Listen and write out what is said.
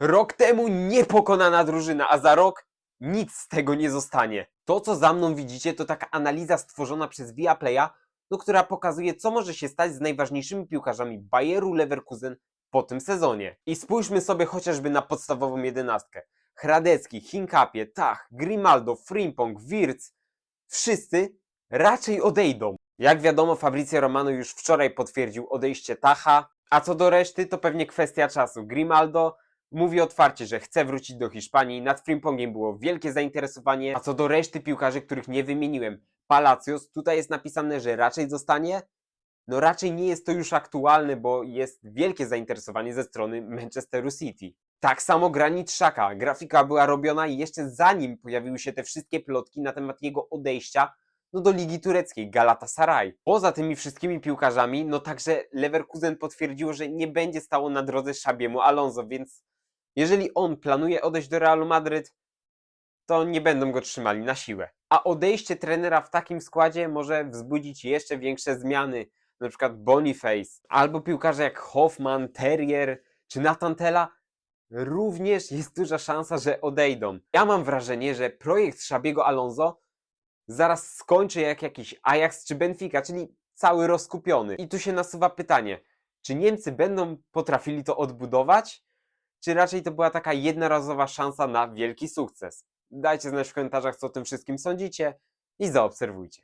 Rok temu niepokonana drużyna, a za rok nic z tego nie zostanie. To, co za mną widzicie, to taka analiza stworzona przez Viaplaya, no, która pokazuje, co może się stać z najważniejszymi piłkarzami Bayeru Leverkusen po tym sezonie. I spójrzmy sobie chociażby na podstawową jedenastkę. Hradecki, Hinkapie, Tach, Grimaldo, Frimpong, Wirtz, wszyscy raczej odejdą. Jak wiadomo, Fabrizio Romano już wczoraj potwierdził odejście Tacha, a co do reszty, to pewnie kwestia czasu. Grimaldo mówi otwarcie, że chce wrócić do Hiszpanii, nad Frimpongiem było wielkie zainteresowanie, a co do reszty piłkarzy, których nie wymieniłem, Palacios, tutaj jest napisane, że raczej zostanie, no raczej nie jest to już aktualne, bo jest wielkie zainteresowanie ze strony Manchesteru City. Tak samo Granit Xhaka. Grafika była robiona jeszcze zanim pojawiły się te wszystkie plotki na temat jego odejścia no do Ligi Tureckiej, Galatasaray. Poza tymi wszystkimi piłkarzami, no także Leverkusen potwierdziło, że nie będzie stało na drodze Szabiemu Alonso, więc jeżeli on planuje odejść do Realu Madryt, to nie będą go trzymali na siłę. A odejście trenera w takim składzie może wzbudzić jeszcze większe zmiany, na przykład Boniface, albo piłkarze jak Hoffman, Terrier czy Natantela, również jest duża szansa, że odejdą. Ja mam wrażenie, że projekt Szabiego Alonso zaraz skończy jak jakiś Ajax czy Benfica, czyli cały rozkupiony. I tu się nasuwa pytanie, czy Niemcy będą potrafili to odbudować, czy raczej to była taka jednorazowa szansa na wielki sukces? Dajcie znać w komentarzach, co o tym wszystkim sądzicie i zaobserwujcie.